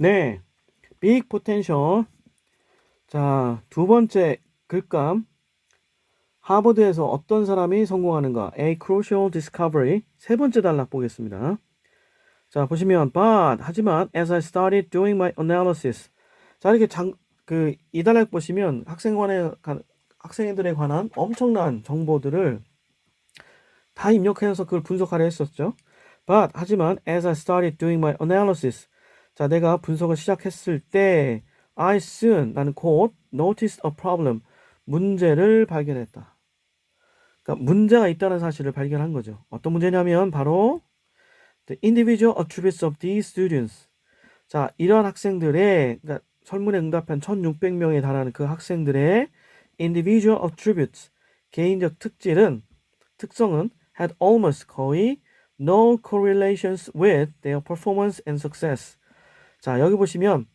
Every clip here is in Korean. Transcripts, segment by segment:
네. big potential. 자, 두 번째 글감. 하버드에서 어떤 사람이 성공하는가? A crucial discovery. 세 번째 단락 보겠습니다. 자, 보시면 but 하지만 as I started doing my analysis. 자, 이렇게 장, 그, 이 단락 보시면 학생관에, 관- 학생들에 관한 엄청난 정보들을 다 입력해서 그걸 분석하려 했었죠. But 하지만 as I started doing my analysis. 자, 내가 분석을 시작했을 때 I soon 나는 곧 noticed a problem. 문제를 발견했다. 그러니까 문제가 있다는 사실을 발견한 거죠. 어떤 문제냐면 바로 the individual attributes of these students. 자, 이런 학생들의 그러니까 설문에 응답한 1600명에 달하는 그 학생들의 individual attributes 개인적 특질은 특성은 had almost 거의 no correlations with their performance and success. 자, 여기 보시면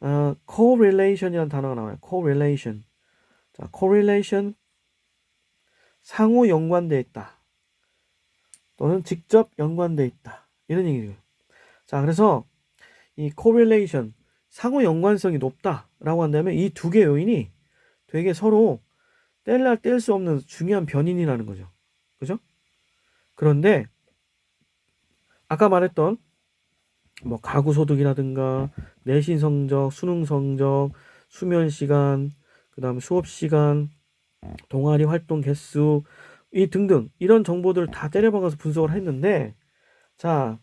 어, correlation이라는 단어가 나와요. correlation. 자, correlation 상호 연관돼 있다. 또는 직접 연관돼 있다. 이런 얘기예요. 자, 그래서 이 correlation 상호 연관성이 높다라고 한다면 이 두 개 요인이 되게 서로 뗄래야 뗄수 없는 중요한 변인이라는 거죠. 그죠? 그런데 아까 말했던 뭐 가구 소득이라든가 내신 성적, 수능 성적, 수면 시간, 그다음에 수업 시간, 동아리 활동 개수 이 등등 이런 정보들을 다 때려박아서 분석을 했는데 자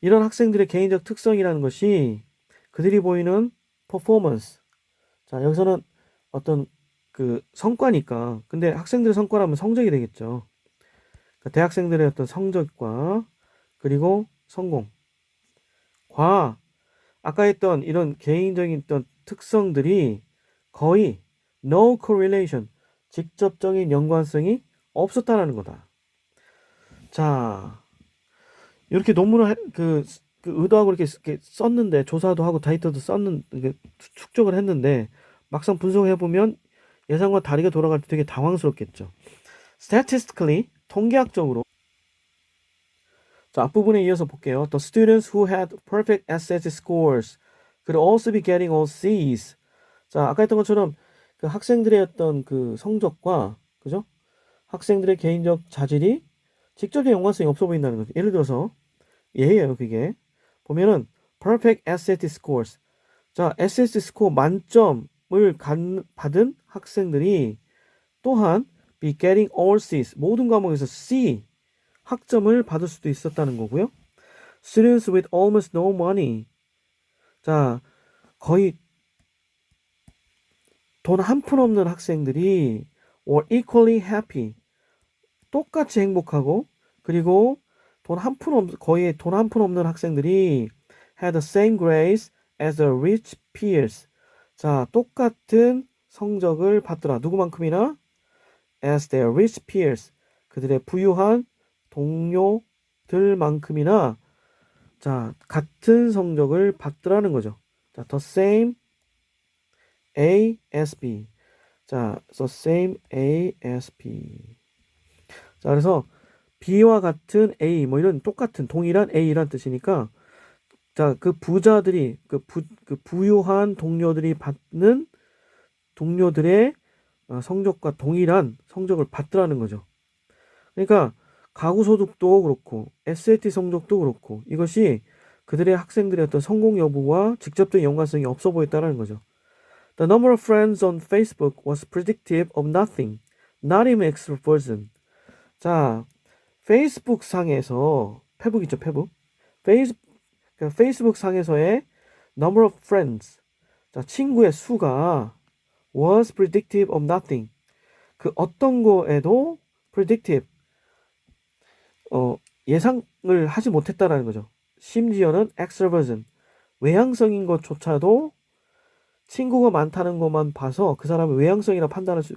이런 학생들의 개인적 특성이라는 것이 그들이 보이는 퍼포먼스 자 여기서는 어떤 그 성과니까. 근데 학생들의 성과라면 성적이 되겠죠. 그러니까 대학생들의 어떤 성적과 그리고 성공 과 아까 했던 이런 개인적인 어떤 특성들이 거의 no correlation 직접적인 연관성이 없었다라는 거다. 자, 이렇게 논문을 해- 그, 그 의도하고 이렇게, 쓰- 이렇게 썼는데 조사도 하고 데이터도 썼는 축적을 했는데 막상 분석해 보면 예상과 다르게 돌아갈 때 되게 당황스럽겠죠. Statistically 통계학적으로 자, 앞부분에 이어서 볼게요. The students who had perfect SAT scores could also be getting all C's. 자, 아까 했던 것처럼 그 학생들의 어떤 그 성적과 그죠? 학생들의 개인적 자질이 직접적 연관성이 없어 보인다는 거죠. 예를 들어서 예예요, 그게. 보면은 perfect SAT scores. 자, SAT 스코어 만점을 간, 받은 학생들이 또한 be getting all C's. 모든 과목에서 C 학점을 받을 수도 있었다는 거고요. Students with almost no money. 자, 거의 돈 한 푼 없는 학생들이 were equally happy. 똑같이 행복하고 그리고 돈 한 푼 없, 거의 돈 한 푼 없는 학생들이 had the same grades as the rich peers. 자, 똑같은 성적을 받더라. 누구만큼이나? as their rich peers. 그들의 부유한 동료들만큼이나 자 같은 성적을 받더라는 거죠. 자, the same A as B. 자, the same A as B. 자, 그래서 B와 같은 A 뭐 이런 똑같은 동일한 A란 뜻이니까 자, 그 부자들이 그, 부, 그 부유한 동료들이 받는 동료들의 어, 성적과 동일한 성적을 받더라는 거죠. 그러니까 가구 소득도 그렇고 SAT 성적도 그렇고 이것이 그들의 학생들의 어떤 성공 여부와 직접적인 연관성이 없어 보였다는 거죠. The number of friends on Facebook was predictive of nothing, not even extroversion. 자, 페이스북 상에서 페북 있죠, 페북. 페이스 그 페이스북 상에서의 number of friends. 자, 친구의 수가 was predictive of nothing. 그 어떤 거에도 predictive 어, 예상을 하지 못했다라는 거죠. 심지어는 extroversion, 외향성인 것조차도 친구가 많다는 것만 봐서 그 사람의 외향성이라 판단할 수,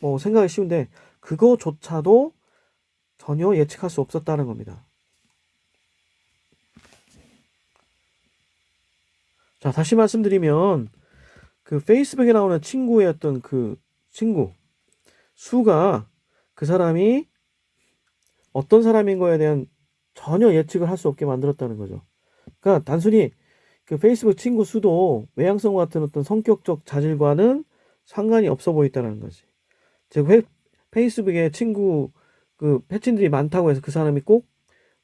뭐 생각이 쉬운데 그거조차도 전혀 예측할 수 없었다는 겁니다. 자, 다시 말씀드리면 그 페이스북에 나오는 친구의 어떤 그 친구 수가 그 사람이 어떤 사람인 거에 대한 전혀 예측을 할 수 없게 만들었다는 거죠. 그러니까 단순히 그 페이스북 친구 수도 외향성 같은 어떤 성격적 자질과는 상관이 없어 보인다는 거지. 즉 회- 페이스북에 친구 그 패친들이 많다고 해서 그 사람이 꼭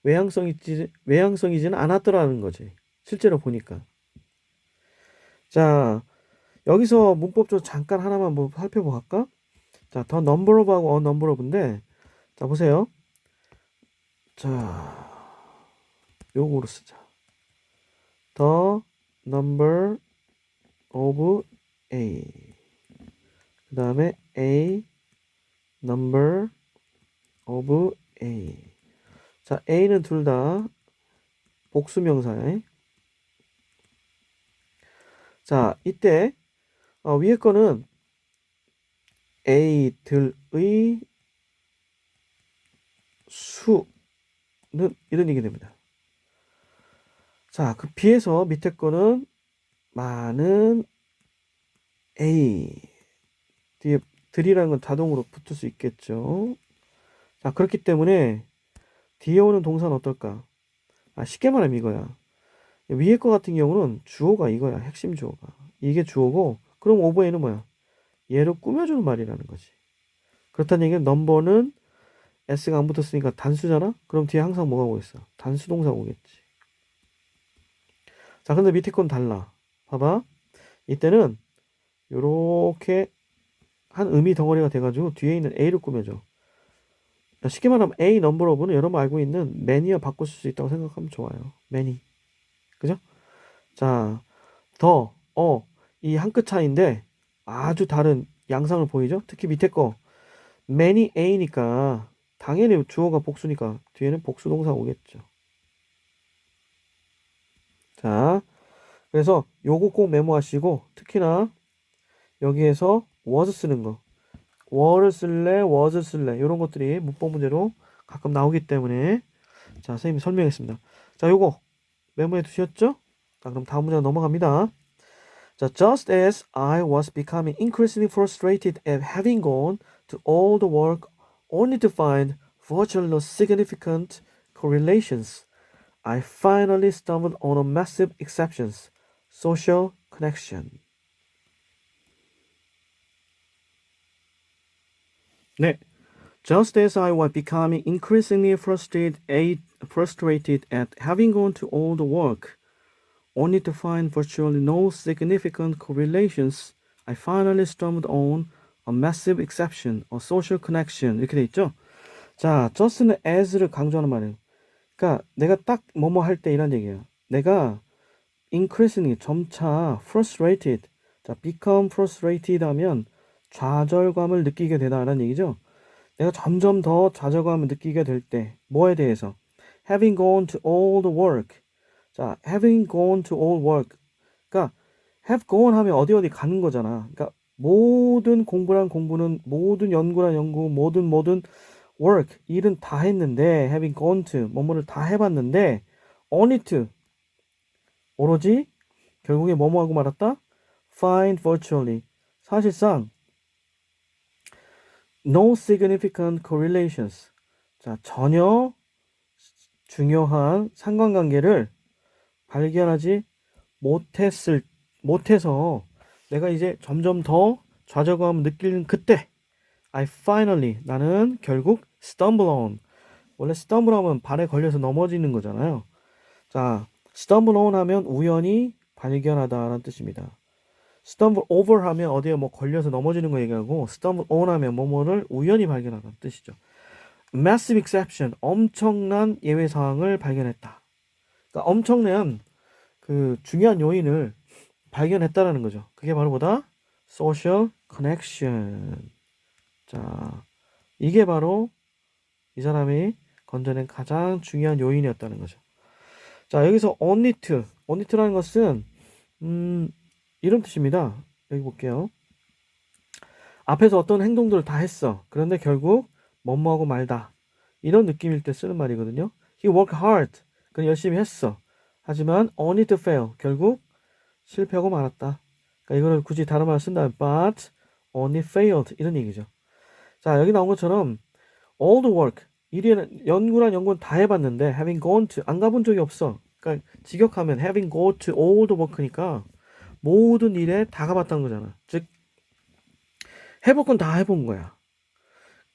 외향성이지 외향성이지는 않았더라는 거지. 실제로 보니까. 자, 여기서 문법적으로 잠깐 하나만 뭐 살펴보고 갈까? 자, 더 number of인데 자, 보세요. 자, 요거로 쓰자. the number of A. 그 다음에 A number of A. 자, A는 둘 다 복수명사에. 자, 이때 어, 위에 거는 A들의 수는 이런 얘기 됩니다. 자, 그 비해서 밑에 거는 많은 A 뒤에 들이라는 건 자동으로 붙을 수 있겠죠. 자, 그렇기 때문에 뒤에 오는 동사는 어떨까? 아, 쉽게 말하면 이거야. 위에 거 같은 경우는 주어가 이거야. 핵심 주어가. 이게 주어고, 그럼 오버에는 뭐야? 얘를 꾸며주는 말이라는 거지. 그렇다는 얘기는 넘버는 s가 안 붙었으니까 단수잖아? 그럼 뒤에 항상 뭐가 오겠어? 단수 동사가 오겠지. 자, 근데 밑에 건 달라. 봐봐. 이때는 요렇게 한 의미 덩어리가 돼가지고 뒤에 있는 A를 꾸며줘. 자, 쉽게 말하면 A 넘버 오브는 여러분 알고 있는 many와 바꿀 수 있다고 생각하면 좋아요. many. 그죠? 자, 더, 어, 이 한 끗 차이인데 아주 다른 양상을 보이죠? 특히 밑에 거 many A니까 당연히 주어가 복수니까 뒤에는 복수 동사가 오겠죠. 자, 그래서 요거 꼭 메모하시고 특히나 여기에서 was 쓰는 거. were를 쓸래 was 쓸래. 이런 것들이 문법 문제로 가끔 나오기 때문에. 자 선생님이 설명했습니다. 자 요거 메모해 두셨죠? 자 그럼 다음 문제 넘어갑니다. 자 just as I was becoming increasingly frustrated at having gone to all the work only to find virtually no significant correlations I finally stumbled on a massive exception social connection 네. Just as I was becoming increasingly frustrated, frustrated at having gone to all the work, only to find virtually no significant correlations, I finally stumbled on a massive exception, a social connection. 이렇게 돼 있죠? 자, just는 as를 강조하는 말이에요. 그러니까 내가 딱 뭐뭐 할 때 이런 얘기예요. 내가 increasingly 점차 frustrated, 자, become frustrated 하면 좌절감을 느끼게 되다라는 얘기죠. 내가 점점 더 좌절감을 느끼게 될 때, 뭐에 대해서? having gone to all the work. 자, having gone to all work. 그러니까 have gone 하면 어디 어디 가는 거잖아. 그러니까 모든 공부란 공부는 모든 연구란 연구, 모든 모든 work 일은 다 했는데 having gone to 뭐뭐를 다 해봤는데 only to 오로지 결국에 뭐뭐 하고 말았다? find virtually 사실상 no significant correlations. 자, 전혀 중요한 상관관계를 발견하지 못했을, 못해서 내가 이제 점점 더 좌절감을 느끼는 그때, I finally, 나는 결국 stumble on. 원래 stumble 하면 발에 걸려서 넘어지는 거잖아요. 자, stumble on 하면 우연히 발견하다라는 뜻입니다. stumble over 하면 어디에 뭐 걸려서 넘어지는 거 얘기하고 stumble on 하면 뭐뭐를 우연히 발견하다는 뜻이죠. massive exception 엄청난 예외 사항을 발견했다. 그러니까 엄청난 그 중요한 요인을 발견했다라는 거죠. 그게 바로 뭐다? social connection. 자, 이게 바로 이 사람이 건져낸 가장 중요한 요인이었다는 거죠. 자, 여기서 only to, only to라는 것은 음, 이런 뜻입니다. 여기 볼게요. 앞에서 어떤 행동들을 다 했어. 그런데 결국 뭐뭐하고 말다. 이런 느낌일 때 쓰는 말이거든요. He worked hard. 그는 열심히 했어. 하지만 only to fail. 결국 실패하고 말았다. 그러니까 이거를 굳이 다른 말을 쓴다면 but only failed. 이런 얘기죠. 자, 여기 나온 것처럼 all the work. 일이는 연구란 연구는 다 해봤는데 having gone to 안 가본 적이 없어. 그러니까 직역하면 having go to all the work니까 모든 일에 다 가봤다는 거잖아. 즉 해볼 건 다 해본 거야.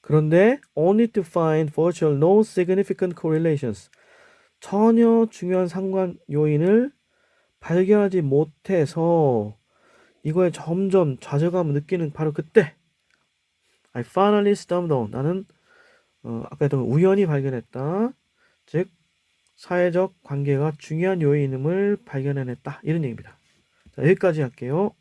그런데 only to find virtual no significant correlations 전혀 중요한 상관 요인을 발견하지 못해서 이거에 점점 좌절감을 느끼는 바로 그때 I finally stumbled on 나는 어, 아까 했던 거 우연히 발견했다. 즉 사회적 관계가 중요한 요인임을 발견해냈다. 이런 얘기입니다. 자, 여기까지 할게요.